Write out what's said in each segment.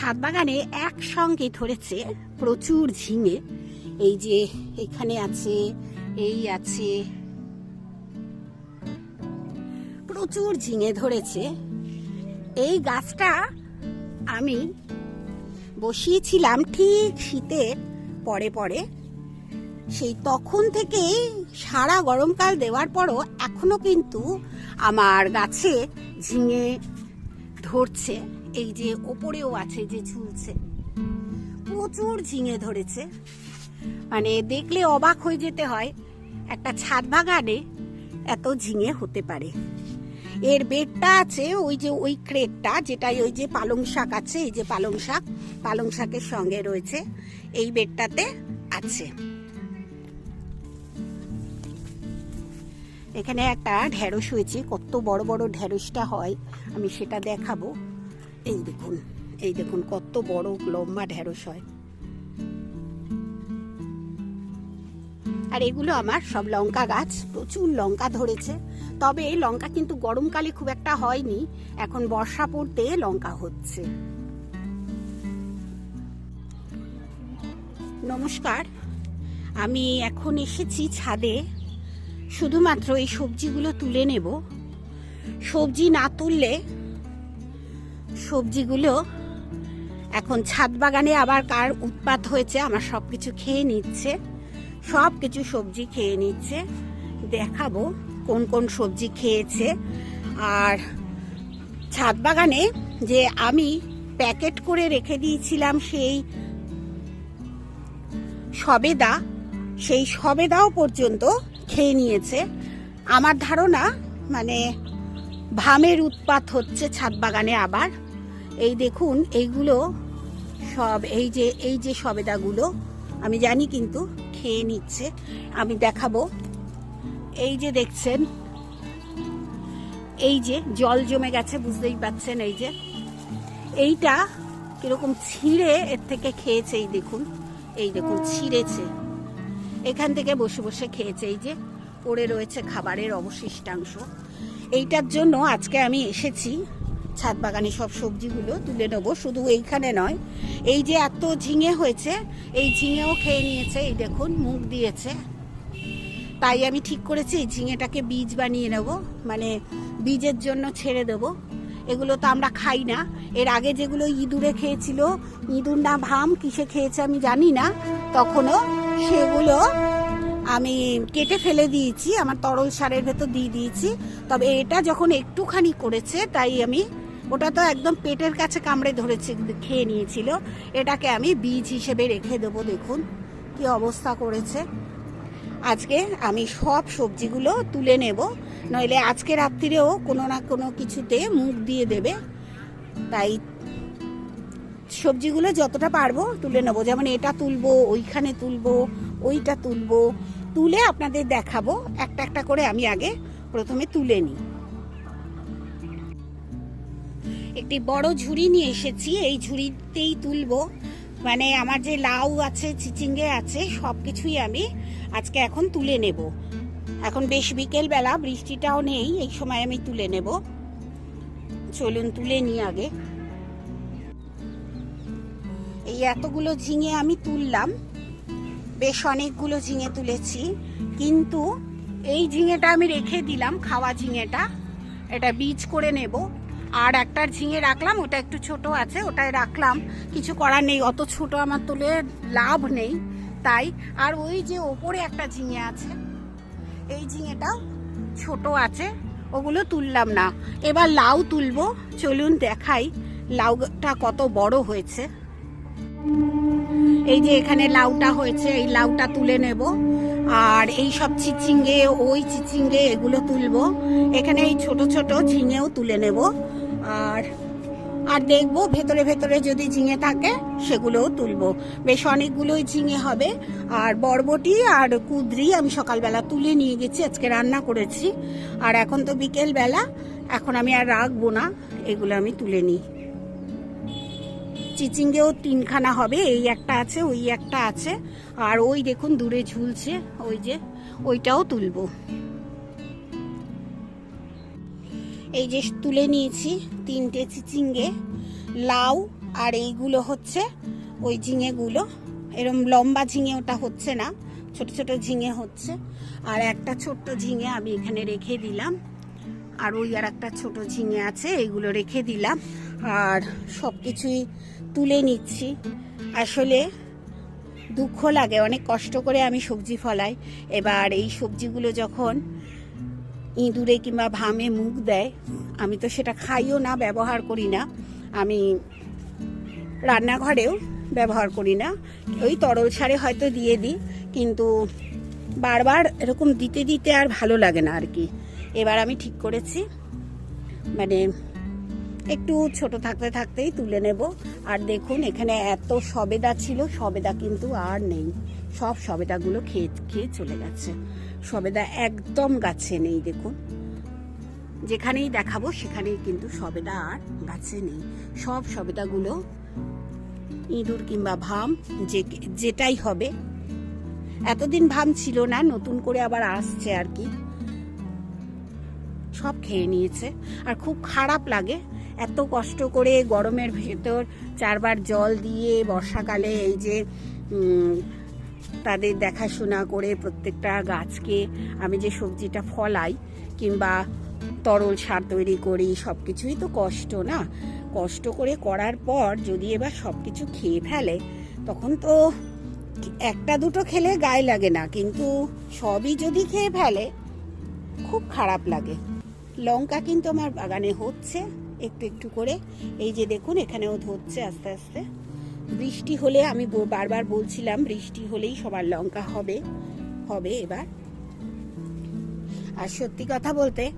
ছাদ বাগানে একসঙ্গে ধরেছে প্রচুর ঝিঙে। এই যে এখানে আছে, এই আছে। প্রচুর ঝিঙে ধরেছে। এই গাছটা আমি বসিয়েছিলাম ঠিক শীতের পরে পরে। সেই তখন থেকে সারা গরমকাল দেওয়ার পরও এখনও কিন্তু আমার গাছে ঝিঙে ধরছে। এই যে ওপরেও আছে যে ঝুলছে। প্রচুর ঝিঙে ধরেছে। মানে দেখলে অবাক হয়ে যেতে হয়, একটা ছাদ বাগানে এত ঝিঙে হতে পারে। এর বেডটা আছে ওই যে ওই ক্রেটটা, যেটাই ওই যে পালং শাক আছে, এই যে পালং শাক, পালং শাকের সঙ্গে রয়েছে, এই বেডটাতে আছে। এখানে একটা ঢেঁড়স হয়েছে, কত বড় বড় ঢেঁড়সটা হয়, আমি সেটা দেখাবো। এই দেখুন এই দেখুন, কত বড়, লম্বা ঢেঁড়স হয়। আর এগুলো আমার সব লঙ্কা গাছ, প্রচুর লঙ্কা ধরেছে। তবে এই লঙ্কা কিন্তু গরমকালে খুব একটা হয়নি, এখন বর্ষা পড়তে লঙ্কা হচ্ছে। নমস্কার, আমি এখন এসেছি ছাদে। শুধুমাত্র এই সবজিগুলো তুলে নেব। সবজি না তুললে সবজিগুলো এখন ছাদ বাগানে আবার কার উৎপাত হয়েছে, আমার সব কিছু খেয়ে নিচ্ছে সব কিছু সবজি খেয়ে নিচ্ছে। দেখাবো কোন কোন সবজি খেয়েছে। আর ছাদ বাগানে যে আমি প্যাকেট করে রেখে দিয়েছিলাম সেই সবেদা, সেই সবেদাও পর্যন্ত খেয়ে নিয়েছে। আমার ধারণা মানে ভামের উৎপাত হচ্ছে ছাদ বাগানে আবার। এই দেখুন, এইগুলো সব, এই যে এই যে সবেদাগুলো, আমি জানি কিন্তু খেয়ে নিচ্ছে। আমি দেখাবো। এই যে দেখছেন, এই যে জল জমে গেছে, বুঝতেই পাচ্ছেন এই যে। এইটা কীরকম ছিঁড়ে এর থেকে খেয়েছে, এই দেখুন এই দেখুন, ছিঁড়েছে। এখান থেকে বসে বসে খেয়েছে, এই যে পড়ে রয়েছে খাবারের অবশিষ্টাংশ। এইটার জন্য আজকে আমি এসেছি ছাদ বাগানে সব সবজিগুলো তুলে নেব, শুধু এইখানে নয়। এই যে এত ঝিঙে হয়েছে, এই ঝিঙেও খেয়ে নিয়েছে, এই দেখুন মুখ দিয়েছে। তাই আমি ঠিক করেছি, এই ঝিঙেটাকে বীজ বানিয়ে নেব মানে বীজের জন্য ছেড়ে দেবো। এগুলো তো আমরা খাই না। এর আগে যেগুলো ইঁদুরে খেয়েছিল, ইঁদুর না ভাম, কিসে খেয়েছে আমি জানি না। তখনও সেগুলো আমি কেটে ফেলে দিয়েছি, আমার তরল সারের ভেতর দিয়ে দিয়েছি। তবে এটা যখন একটুখানি করেছে, তাই আমি ওটা তো একদম পেটের কাছে কামড়ে ধরেছে, খেয়ে নিয়েছিল। এটাকে আমি বীজ হিসেবে রেখে দেবো, দেখুন কি অবস্থা করেছে। আজকে আমি সব সবজিগুলো তুলে নেব, নইলে আজকে রাত্রিরেও কোনো না কোনো কিছুতে মুখ দিয়ে দেবে। তাই সবজিগুলো যতটা পারব তুলে নেব, যেমন এটা তুলবো, ওইখানে তুলবো, ওইটা তুলবো। তুলে আপনাদের দেখাবো, একটা একটা করে আমি আগে প্রথমে তুলে নিই। একটি বড় ঝুড়ি নিয়ে এসেছি, এই ঝুড়িতেই তুলবো। মানে আমার যে লাউ আছে, চিচিঙ্গে আছে সব কিছুই আমি আজকে এখন তুলে নেব। এখন বেশ বিকেল বেলা বৃষ্টিটাও নেই, এই সময় আমি তুলে নেব। চলুন, তুলে নিই আগে। এই এতগুলো ঝিঙে আমি তুললাম। বেশ অনেকগুলো ঝিঙে তুলেছি। কিন্তু এই ঝিঙেটা আমি রেখে দিলাম, খাওয়া ঝিঙেটা। এটা বীজ করে নেব। আর একটা ঝিঙে রাখলাম, ওটা একটু ছোট আছে, ওটাই রাখলাম। কিছু করার নেই, অত ছোট আমার তুলে লাভ নেই, তাই। আর ওই যে ওপরে একটা ঝিঙে আছে, এই ঝিঙেটাও ছোট আছে, ওগুলো তুললাম না। এবার লাউ তুলবো, চলুন দেখাই লাউটা কত বড় হয়েছে। এই যে এখানে লাউটা হয়েছে, এই লাউটা তুলে নেব। আর এই সব চিচিঙ্গে, ওই চিচিঙ্গে এগুলো তুলবো। এখানে এই ছোট ছোট ঝিঙেও তুলে নেব। আর আর দেখব ভেতরে ভেতরে যদি ঝিঙে থাকে, সেগুলোও তুলবো। বেশ অনেকগুলোই ঝিঙে হবে। আর বরবটি আর কুদরি আমি সকালবেলা তুলে নিয়ে গেছি, আজকে রান্না করেছি। আর এখন তো বিকেল বেলা এখন আমি আর রাখব না, এগুলো আমি তুলে নিই। চিচিঙ্গেও তিনখানা হবে, এই একটা আছে, ওই একটা আছে। আর ওই দেখুন, দূরে ঝুলছে, ওই যে, ওইটাও তুলবো। এই যে তুলে নিয়েছি তিনটে চিচিঙ্গে, লাউ, আর এইগুলো হচ্ছে ওই ঝিঙেগুলো। এরম লম্বা ঝিঙে ওটা হচ্ছে না, ছোট ছোট ঝিঙে হচ্ছে। আর একটা ছোট্ট ঝিঙে আমি এখানে রেখে দিলাম। আর ওই আর একটা ছোট ঝিঙে আছে এইগুলো রেখে দিলাম। আর সব কিছুই তুলে নিচ্ছি। আসলে দুঃখ লাগে, অনেক কষ্ট করে আমি সবজি ফলাই। এবার এই সবজিগুলো যখন ইঁদুরে কিংবা ভামে মুখ দেয়, আমি তো সেটা খাইও না, ব্যবহার করি না। আমি রান্নাঘরেও ব্যবহার করি না। ওই তরল সারে হয়তো দিয়ে দিই, কিন্তু বারবার এরকম দিতে দিতে আর ভালো লাগে না আর কি এবার আমি ঠিক করেছি। মানে একটু ছোট থাকতে থাকতেই তুলে নেব। আর দেখুন, এখানে এত সবেদা ছিল, সবেদা কিন্তু আর নেই। সব সবেদাগুলো খেয়ে খেয়ে চলে গেছে। সবেদা একদম গাছে নেই, দেখুন। যেখানেই দেখাবো, সেখানেই কিন্তু সবেদা আর গাছে নেই। সব সবেদাগুলো ইঁদুর কিংবা ভাম, যে যেটাই হবে। এতদিন ভাম ছিল না, নতুন করে আবার আসছে আর কি। সব খেয়ে নিয়েছে। আর খুব খারাপ লাগে, এত কষ্ট করে গরমের ভেতর চারবার জল দিয়ে বর্ষাকালে এই যে তাদের দেখাশোনা করে প্রত্যেকটা গাছকে আমি যে সবজিটা ফলাই কিংবা তরল সার তৈরি করি সব কিছুই তো কষ্ট না? কষ্ট করে করার পর যদি এবার সব কিছু খেয়ে ফেলে, তখন তো একটা দুটো খেলে গায়ে লাগে না, কিন্তু সবই যদি খেয়ে ফেলে, খুব খারাপ লাগে। লঙ্কা কিন্তু আমার বাগানে হচ্ছে, একটু একটু করে। এই যে দেখুন, এখানেও ধরছে আস্তে আস্তে। বৃষ্টি হলে আমি বারবার বলছিলাম, বৃষ্টি হলেই সবার লঙ্কা হবে হবে এবার। আর সত্যি কথা বলতে,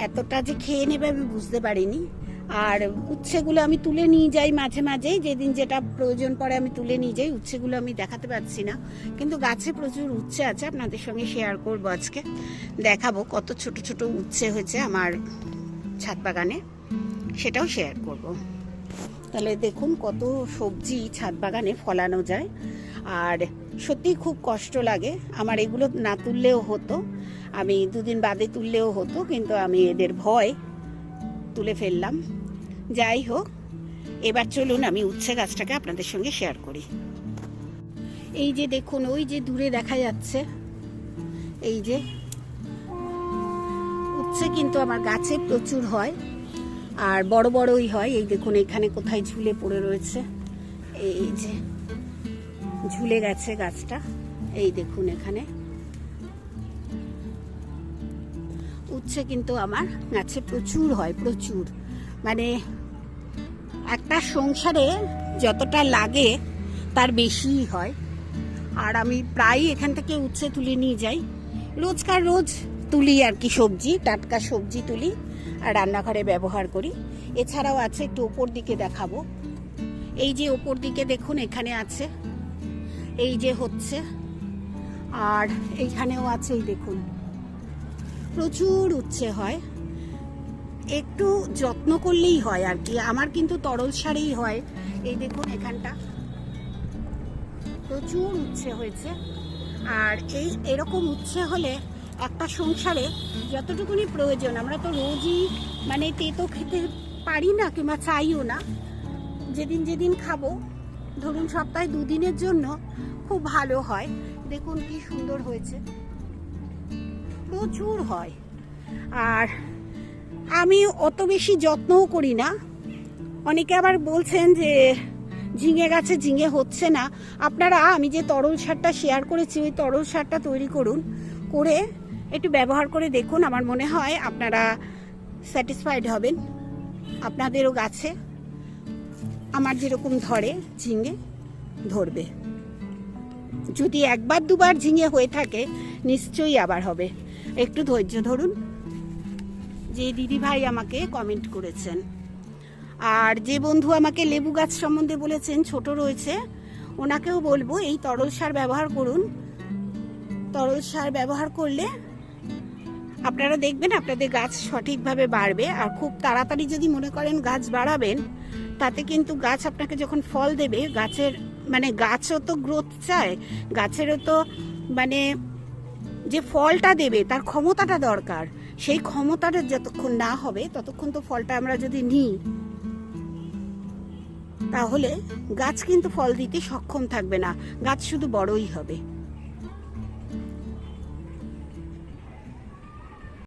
এতটা যে খেয়ে নেবে আমি বুঝতে পারিনি। আর উচ্ছেগুলো আমি তুলে নিয়ে যাই মাঝে মাঝেই, যেদিন যেটা প্রয়োজন পড়ে আমি তুলে নিয়ে যাই, উচ্ছেগুলো আমি দেখাতে পারছি না। কিন্তু গাছে প্রচুর উচ্ছে আছে, আপনাদের সঙ্গে শেয়ার করব আজকে। দেখাবো কত ছোট ছোট উচ্ছে হয়েছে আমার ছাদ বাগানে, সেটাও শেয়ার করব। তাহলে দেখুন কত সবজি ছাদ বাগানে ফলানো যায়। আর সত্যি খুব কষ্ট লাগে। আমার এগুলো না তুললেও হতো। আমি দুদিন বাদে তুললেও হতো, কিন্তু আমি এদের ভয় তুলে ফেললাম। যাই হোক, এবার চলুন আমি উচ্ছে গাছটাকে আপনাদের সঙ্গে শেয়ার করি। এই যে দেখুন, ওই যে দূরে দেখা যাচ্ছে, এই যে উচ্ছে কিন্তু আমার গাছে প্রচুর হয়। আর বড় বড়ই হয়। এই দেখুন, এখানে কোথায় ঝুলে পড়ে রয়েছে। এই যে, ঝুলে গেছে গাছটা। এই দেখুন এখানে। উচ্ছে কিন্তু আমার গাছে প্রচুর হয়, প্রচুর। মানে একটা সংসারে যতটা লাগে, তার বেশিই হয়। আর আমি প্রায়ই এখান থেকে উচ্ছে তুলে নিয়ে যাই। রোজকার রোজ তুলি আর কি সবজি, টাটকা সবজি তুলি। রান্নাঘরে ব্যবহার করি। এছাড়াও আছে একটু ওপর দিকে দেখাবো। এই যে ওপর দিকে দেখুন, এখানে আছে। এই যে হচ্ছে। আর এইখানেও আছে, এই দেখুন। প্রচুর উচ্ছে হয়। একটু যত্ন করলেই হয় আর কি। আমার কিন্তু তরল সারেই হয়। এই দেখুন এখানটা। প্রচুর উচ্ছে হয়েছে। আর এই এরকম উচ্ছে হলে একটা সংসারে যতটুকুনি প্রয়োজন, আমরা তো রোজই মানে তেতো খেতে পারি না কিংবা চাইও না। যেদিন যেদিন খাব, ধরুন সপ্তাহে দুদিনের জন্য খুব ভালো হয়। দেখুন কি সুন্দর হয়েছে। প্রচুর হয়। আর আমি অত বেশি যত্নও করি না। অনেকে আবার বলছেন যে, ঝিঙে গাছে ঝিঙে হচ্ছে না। আপনারা, আমি যে তরল সারটা শেয়ার করেছি, ওই তরল সারটা তৈরি করুন, করে একটু ব্যবহার করে দেখুন, আমার মনে হয় আপনারা স্যাটিসফাইড হবেন। আপনাদেরও গাছে আমার যেরকম ধরে, ঝিঙে ধরবে। যদি একবার দুবার ঝিঙে হয়ে থাকে, নিশ্চয়ই আবার হবে। একটু ধৈর্য ধরুন। যে দিদি ভাই আমাকে কমেন্ট করেছেন। আর যে বন্ধু আমাকে লেবু গাছ সম্বন্ধে বলেছেন, ছোট রয়েছে, ওনাকেও বলব, এই তরল সার ব্যবহার করুন। তরল সার ব্যবহার করলে আপনারা দেখবেন আপনাদের গাছ সঠিকভাবে বাড়বে আর খুব তাড়াতাড়ি যদি মনে করেন গাছ বাড়াবেন, তাতে কিন্তু গাছ আপনাকে যখন ফল দেবে, গাছের মানে গাছও তো গ্রোথ চায়, গাছেরও তো মানে যে ফলটা দেবে তার ক্ষমতাটা দরকার। সেই ক্ষমতাটা যতক্ষণ না হবে, ততক্ষণ তো ফলটা আমরা যদি নিই, তাহলে গাছ কিন্তু ফল দিতে সক্ষম থাকবে না। গাছ শুধু বড়ই হবে।